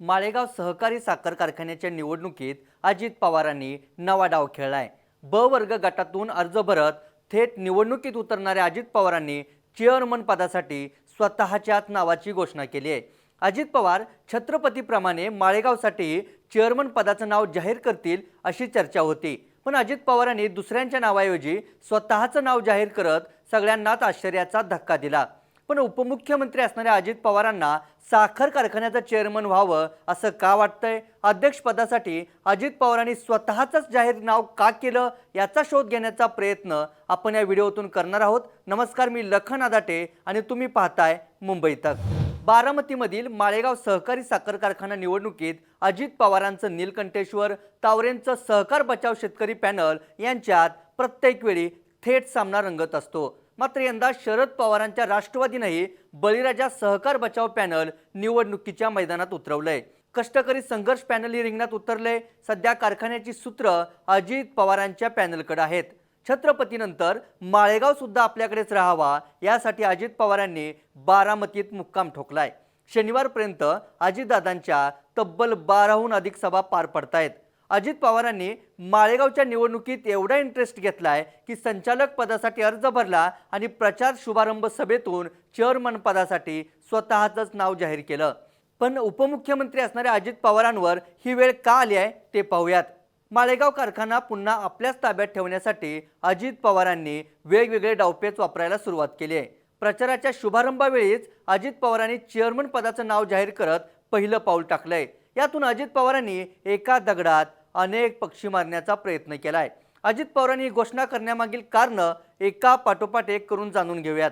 माळेगाव सहकारी साखर कारखान्याच्या निवडणुकीत अजित पवारांनी नवा डाव खेळलाय. ब वर्ग गटातून अर्ज भरत थेट निवडणुकीत उतरणाऱ्या अजित पवारांनी चेअरमन पदासाठी स्वतःच्याच नावाची घोषणा केली आहे. अजित पवार छत्रपतीप्रमाणे माळेगावसाठी चेअरमन पदाचं नाव जाहीर करतील अशी चर्चा होती. पण अजित पवारांनी दुसऱ्यांच्या नावाऐवजी स्वतःचं नाव जाहीर करत सगळ्यांनाच आश्चर्याचा धक्का दिला. पण उपमुख्यमंत्री असणाऱ्या अजित पवारांना साखर कारखान्याचं चेअरमन व्हावं असं का वाटतंय? अध्यक्षपदासाठी अजित पवारांनी स्वतःचंच जाहीर नाव का केलं याचा शोध घेण्याचा प्रयत्न आपण या व्हिडिओतून करणार आहोत. नमस्कार मी लखन आदाटे आणि तुम्ही पाहताय मुंबई तक. बारामतीमधील माळेगाव सहकारी साखर कारखाना निवडणुकीत अजित पवारांचं नीलकंठेश्वर तावरेंचं सहकार बचाव शेतकरी पॅनल यांच्यात प्रत्येक वेळी थेट सामना रंगत असतो. मात्र यंदा शरद पवारांच्या राष्ट्रवादीनंही बळीराजा सहकार बचाव पॅनल निवडणुकीच्या मैदानात उतरवलंय. कष्टकरी संघर्ष पॅनल ही रिंगणात उतरले सध्या कारखान्याची सूत्र अजित पवारांच्या पॅनलकडे आहेत. छत्रपतीनंतर माळेगाव सुद्धा आपल्याकडेच राहावा यासाठी अजित पवारांनी बारामतीत मुक्काम ठोकलाय. शनिवारपर्यंत अजितदादांच्या तब्बल बाराहून अधिक सभा पार पडतायत. अजित पवारांनी माळेगावच्या निवडणुकीत एवढा इंटरेस्ट घेतलाय की संचालक पदासाठी अर्ज भरला आणि प्रचार शुभारंभ सभेतून चेअरमन पदासाठी स्वतःचंच नाव जाहीर केलं. पण उपमुख्यमंत्री असणाऱ्या अजित पवारांवर ही वेळ का आली आहे ते पाहूयात. माळेगाव कारखाना पुन्हा आपल्याच ताब्यात ठेवण्यासाठी अजित पवारांनी वेगवेगळे डावपेच वापरायला सुरुवात केली आहे. प्रचाराच्या शुभारंभावेळीच अजित पवारांनी चेअरमन पदाचं नाव जाहीर करत पहिलं पाऊल टाकलंय. यातून अजित पवारांनी एका दगडात अनेक पक्षी मारण्याचा प्रयत्न केला आहे अजित पवारांनी ही घोषणा करण्यामागील कारण एका पाठोपाठ एक करून जाणून घेऊयात.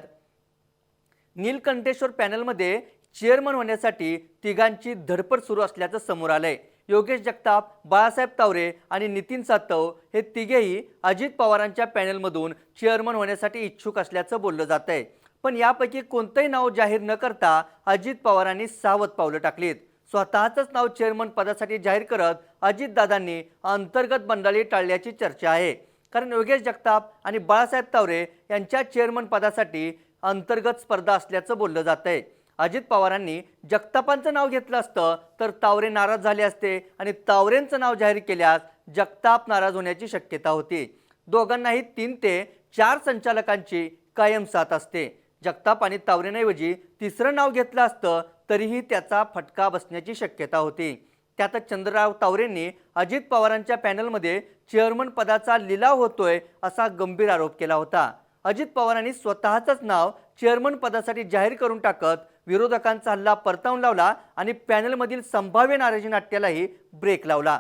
नीलकंठेश्वर पॅनलमध्ये चेअरमन होण्यासाठी तिघांची धडपड सुरू असल्याचं समोर आलंय. योगेश जगताप बाळासाहेब तावरे आणि नितीन सातव हे तिघेही अजित पवारांच्या पॅनलमधून चेअरमन होण्यासाठी इच्छुक असल्याचं बोललं जात आहे पण यापैकी कोणतंही नाव जाहीर न करता अजित पवारांनी सावध पावलं टाकलीत. स्वतःचंच नाव चेअरमन पदासाठी जाहीर करत अजितदादांनी अंतर्गत बंडाळी टाळल्याची चर्चा आहे. कारण योगेश जगताप आणि बाळासाहेब तावरे यांच्या चेअरमन पदासाठी अंतर्गत स्पर्धा असल्याचं बोललं जात आहे अजित पवारांनी जगतापांचं नाव घेतलं असतं तर तावरे नाराज झाले असते आणि तावरेंचं नाव जाहीर केल्यास जगताप नाराज होण्याची शक्यता होती. दोघांनाही तीन ते चार संचालकांची कायम साथ असते. जगताप आणि तावरेंऐवजी तिसरं नाव घेतलं असतं तरीही त्याचा फटका बसण्याची शक्यता होती. त्यातच चंद्रराव तावरेंनी अजित पवारांच्या पॅनलमध्ये चेअरमन पदाचा लिलाव होतोय असा गंभीर आरोप केला होता. अजित पवारांनी स्वतःचंच नाव चेअरमन पदासाठी जाहीर करून टाकत विरोधकांचा हल्ला परतावून लावला आणि पॅनलमधील संभाव्य नाराजी नाट्यालाही ब्रेक लावला.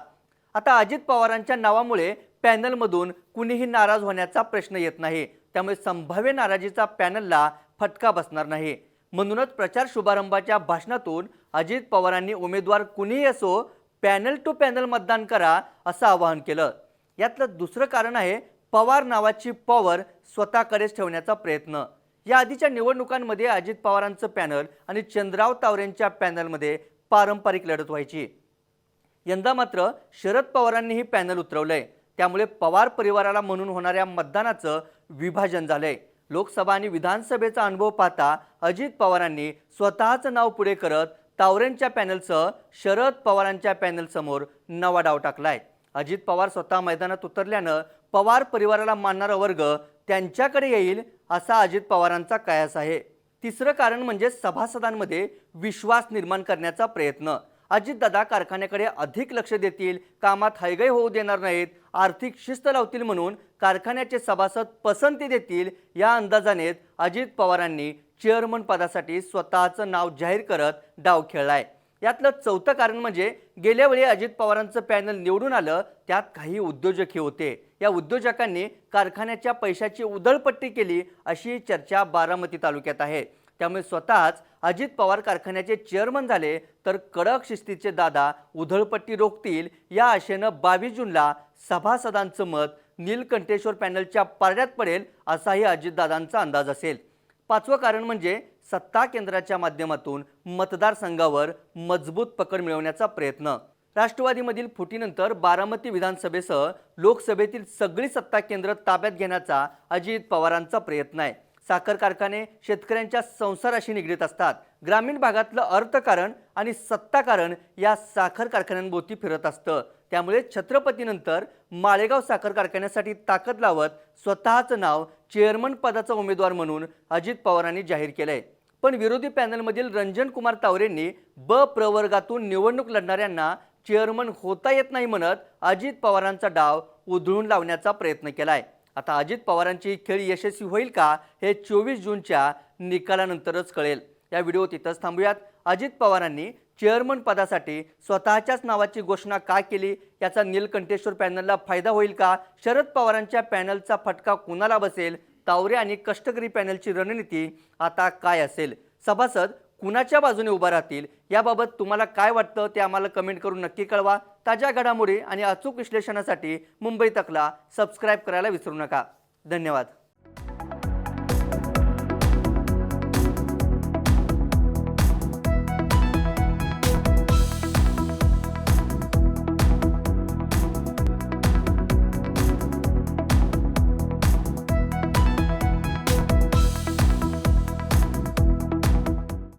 आता अजित पवारांच्या नावामुळे पॅनलमधून कुणीही नाराज होण्याचा प्रश्न येत नाही. त्यामुळे संभाव्य नाराजीचा पॅनलला फटका बसणार नाही. म्हणूनच प्रचार शुभारंभाच्या भाषणातून अजित पवारांनी उमेदवार कुणीही असो पॅनल टू पॅनल मतदान करा असं आवाहन केलं. यातलं दुसरं कारण आहे पवार नावाची पॉवर स्वतःकडेच ठेवण्याचा प्रयत्न. या आधीच्या निवडणुकांमध्ये अजित पवारांचं पॅनल आणि चंद्राव तावरेंच्या पॅनलमध्ये पारंपरिक लढत व्हायची. यंदा मात्र शरद पवारांनी ही पॅनल उतरवलंय. त्यामुळे पवार परिवाराला म्हणून होणाऱ्या मतदानाचं विभाजन झालंय. लोकसभा आणि विधानसभेचा अनुभव पाहता अजित पवारांनी स्वतःचं नाव पुढे करत तावरेंच्या पॅनलसह शरद पवारांच्या पॅनलसमोर नवा डाव टाकलाय. अजित पवार स्वतः मैदानात उतरल्यानं पवार परिवाराला मानणारा वर्ग त्यांच्याकडे येईल असा अजित पवारांचा कयास आहे. तिसरं कारण म्हणजे सभासदांमध्ये विश्वास निर्माण करण्याचा प्रयत्न. अजितदादा कारखान्याकडे अधिक लक्ष देतील कामात हयगय होऊ देणार नाहीत आर्थिक शिस्त लावतील म्हणून कारखान्याचे सभासद पसंती देतील या अंदाजानेच अजित पवारांनी चेअरमन पदासाठी स्वतःचं नाव जाहीर करत डाव खेळलाय. यातलं चौथं कारण म्हणजे गेल्या वेळी अजित पवारांचं पॅनल निवडून आलं त्यात काही उद्योजकही होते. या उद्योजकांनी कारखान्याच्या पैशाची उधळपट्टी केली अशी चर्चा बारामती तालुक्यात आहे. त्यामुळे स्वतःच अजित पवार कारखान्याचे चेअरमन झाले तर कडक शिस्तीचे दादा उधळपट्टी रोखतील या आशेनं बावीस जूनला सभासदांचं मत नीलकंठेश्वर पॅनलच्या पारड्यात पडेल असाही अजितदादांचा अंदाज असेल. पाचवं कारण म्हणजे सत्ता केंद्राच्या माध्यमातून मतदारसंघावर मजबूत पकड मिळवण्याचा प्रयत्न. राष्ट्रवादीमधील फुटीनंतर बारामती विधानसभेसह लोकसभेतील सगळी सत्ता केंद्र ताब्यात घेण्याचा अजित पवारांचा प्रयत्न आहे. साखर कारखाने शेतकऱ्यांच्या संसाराशी निगडीत असतात. ग्रामीण भागातलं अर्थकारण आणि सत्ताकारण या साखर कारखान्यांभोवती फिरत असतं. त्यामुळे छत्रपतीनंतर माळेगाव साखर कारखान्यासाठी ताकद लावत स्वतःचं नाव चेअरमन पदाचा उमेदवार म्हणून अजित पवारांनी जाहीर केलंय. पण विरोधी पॅनलमधील रंजन कुमार तावरेंनी ब प्रवर्गातून निवडणूक लढणाऱ्यांना चेअरमन होता येत नाही म्हणत अजित पवारांचा डाव उधळून लावण्याचा प्रयत्न केलाय. आता अजित पवारांची खेळ खेळी यशस्वी होईल का हे चोवीस जूनच्या निकालानंतरच कळेल. या व्हिडिओ तिथंच थांबूयात. अजित पवारांनी चेअरमन पदासाठी स्वतःच्याच नावाची घोषणा का केली? याचा नीलकंठेश्वर पॅनलला फायदा होईल का? शरद पवारांच्या पॅनलचा फटका कुणाला बसेल? तावरे आणि कष्टकरी पॅनलची रणनीती आता काय असेल? सभासद कुणाच्या बाजूने उभा राहतील याबाबत तुम्हाला काय वाटतं ते आम्हाला कमेंट करून नक्की कळवा. ताज्या घडामोडी आणि अचूक विश्लेषणासाठी मुंबई तकला सबस्क्राईब करायला विसरू नका. धन्यवाद.